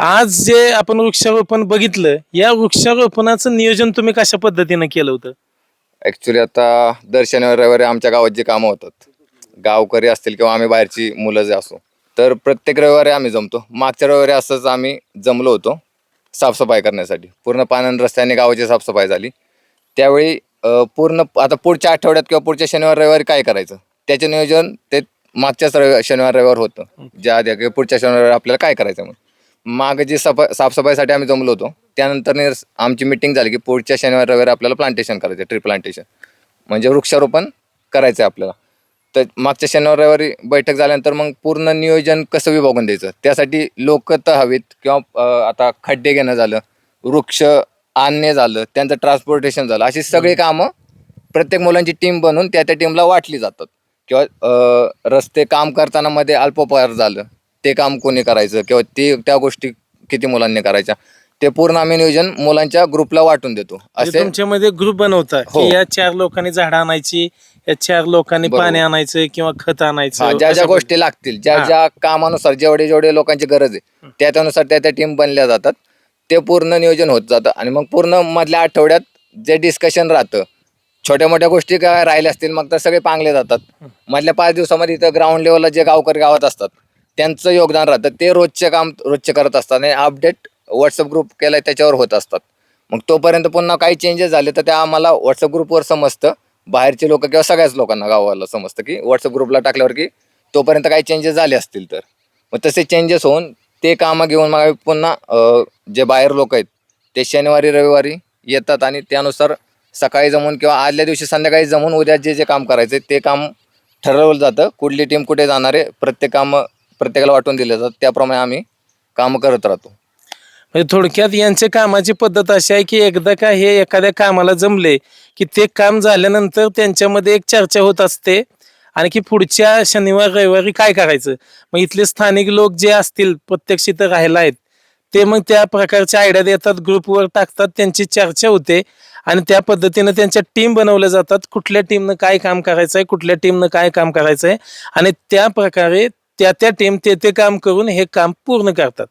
आज जे आपण वृक्षारोपण बघितलं या वृक्षारोपणाचं नियोजन तुम्ही कशा पद्धतीनं केलं होतं? ॲक्च्युली आता दर शनिवार रविवारी आमच्या गावात जी कामं होतात गावकरी असतील किंवा आम्ही बाहेरची मुलं जे असो तर प्रत्येक रविवारी आम्ही जमतो. मागच्या रविवारी असंच आम्ही जमलो होतो साफसफाई करण्यासाठी. पूर्ण पाण्यान रस्त्याने गावाची साफसफाई झाली. त्यावेळी अ, पूर्ण आता पुढच्या आठवड्यात किंवा पुढच्या शनिवार रविवारी काय करायचं? त्याचे नियोजन ते मागच्याच रवि शनिवार रविवार होतं. ज्या आधी किंवा पुढच्या शनिवार रविवारी आपल्याला काय करायचं म्हणून. माग जी सफा साफसफाईसाठी आम्ही जमलो होतो त्यानंतर आमची मिटिंग झाली की पुढच्या शनिवार रविवारी आपल्याला प्लांटेशन करायचं ट्री प्लांटेशन म्हणजे वृक्षारोपण करायचं आहे आपल्याला. तर मागच्या शनिवार रविवारी बैठक झाल्यानंतर मग पूर्ण नियोजन कसं विभागून द्यायचं? त्यासाठी लोक तर हवीत किंवा आता खड्डे घेणं झालं वृक्ष आणणे झालं त्यांचं ट्रान्सपोर्टेशन झालं अशी सगळी कामं प्रत्येक मुलांची टीम बनवून त्या त्या टीमला वाटली जातात. किंवा रस्ते काम करताना मध्ये अल्पपहार झालं ते काम कोणी करायचं किंवा ते त्या गोष्टी किती मुलांनी करायच्या ते पूर्ण आम्ही नियोजन मुलांच्या ग्रुपला वाटून देतो म्हणजे असे तुमच्यामध्ये ग्रुप बनवता हो. की या चार लोकांनी झाडं आणायची या चार लोकांनी बरोबर. पाणी आणायचं किंवा खत आणायचं ज्या ज्या गोष्टी लागतील ज्या हा. ज्या कामानुसार जेवढे जेवढे लोकांची गरज आहे त्या त्यानुसार त्या त्या टीम बनल्या जातात ते पूर्ण नियोजन होत जातं आणि मग पूर्ण मधल्या आठवड्यात जे डिस्कशन राहतं छोट्या मोठ्या गोष्टी काय राहिल्या असतील मग तर सगळे पांगले जातात मधल्या पाच दिवसामध्ये इथं ग्राउंड लेवलला जे गावकरी गावात असतात त्यांचं योगदान राहतं. ते रोजचे काम रोजचे करत असतात आणि अपडेट व्हॉट्सअप ग्रुप केलाय त्याच्यावर होत असतात. मग तोपर्यंत पुन्हा काही चेंजेस झाले तर ते आम्हाला व्हॉट्सअप ग्रुपवर समजतं. बाहेरचे लोक किंवा सगळ्याच लोकांना गावाला समजतं की व्हॉट्सअप ग्रुपला टाकल्यावर की तोपर्यंत काही चेंजेस झाले असतील तर. मग तसे चेंजेस होऊन ते कामं घेऊन मग पुन्हा जे बाहेर लोक आहेत ते शनिवारी रविवारी येतात आणि त्यानुसार सकाळी जमून किंवा आदल्या दिवशी संध्याकाळी जमून उद्या जे जे काम करायचं ते काम ठरवलं जातं. कुठली टीम कुठे जाणार आहे प्रत्येक कामं प्रत्येकाला वाटून दिले जातात. त्याप्रमाणे आम्ही काम करत राहतो. म्हणजे थोडक्यात यांच्या कामाची पद्धत अशी आहे की एकदा का हे एखाद्या कामाला जमले की ते काम झाल्यानंतर त्यांच्यामध्ये एक चर्चा होत असते आणि की पुढच्या शनिवार रविवारी काय करायचं? मग इथले स्थानिक लोक जे असतील प्रत्यक्ष इथं राहायला आहेत ते मग त्या प्रकारच्या आयडिया देतात ग्रुपवर टाकतात त्यांची चर्चा होते आणि त्या पद्धतीनं त्यांच्या टीम बनवल्या जातात. कुठल्या टीमनं काय काम करायचं आहे कुठल्या टीमनं काय काम करायचं आहे आणि त्या प्रकारे त्या त्या टीम ते ते काम करून हे काम पूर्ण करतात.